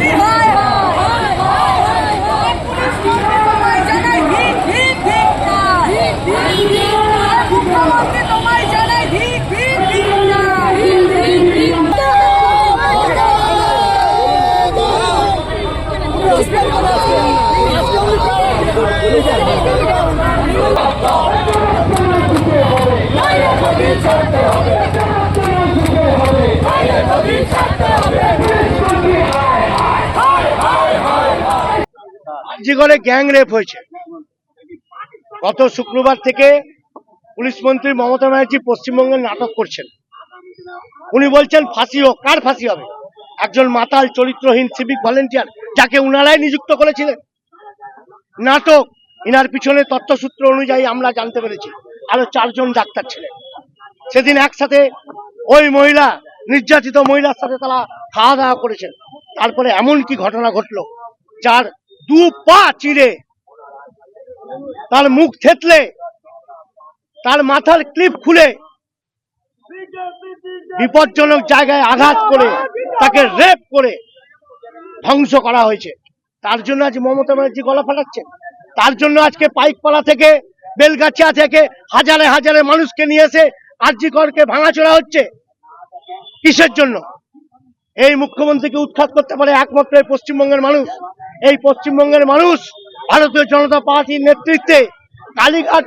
Yeah. আর্জিগড়ে gang rape হয়েছে। গত শুক্রবার থেকে পুলিশ মন্ত্রী মমতা ব্যানার্জি পশ্চিমবঙ্গের নাটক করছেন। উনি বলছেন, ফাঁসি হোক, কার ফাঁসি হবে? একজন মাতাল, চরিত্রহীন সিভিক ভলেন্টিয়ার যাকে উনারাই নিযুক্ত করেছিলেন। নাটক, ইনার পিছনে তথ্যসূত্র অনুযায়ী আমরা জানতে পেরেছি, আরও চারজন ডাক্তার ছিলেন। সেদিন একসাথে ওই মহিলা, নির্যাতিত মহিলার সাথে তারা খাওয়া দাওয়া করেছেন। তারপরে এমন কি ঘটনা ঘটলো, যার দু পা চিরে। তার মুখ থেতলে, তার মাথার ক্লিপ খুলে, বিপজ্জনক জায়গায় আঘাত করে, তাকে রেপ করে ধ্বংস করা হয়েছে। তার জন্য আজ মমতা ব্যানার্জি গলা ফাটাচ্ছেন। তার জন্য আজকে পাইকপাড়া থেকে, বেলগাছিয়া থেকে হাজারে হাজারে মানুষকে নিয়ে এসে আরজি করকে ভাঙাচোরা হচ্ছে। কিসের জন্য? এই মুখ্যমন্ত্রীকে উৎখাত করতে পারে একমাত্র পশ্চিমবঙ্গের মানুষ। এই পশ্চিমবঙ্গের মানুষ ভারতীয় জনতা পার্টির নেতৃত্বে কালীঘাট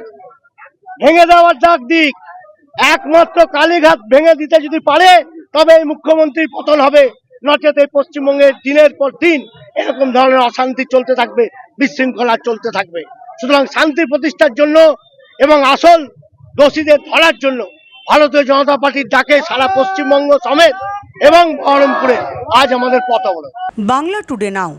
ভেঙে দেওয়ার ডাক দিক। একমাত্র কালীঘাট ভেঙে দিতে যদি পারে, তবে এই মুখ্যমন্ত্রীর পতন হবে। নচেত এই পশ্চিমবঙ্গের দিনের পর দিন এরকম ধরনের অশান্তি চলতে থাকবে, বিশৃঙ্খলা চলতে থাকবে। সুতরাং শান্তি প্রতিষ্ঠার জন্য এবং আসল দোষীদের ধরার জন্য ভারতীয় জনতা পার্টির ডাকে সারা পশ্চিমবঙ্গ সমেত এবং বহরমপুরে। আজ আমাদের পথ অবরোধ বাংলা টুডে নাও।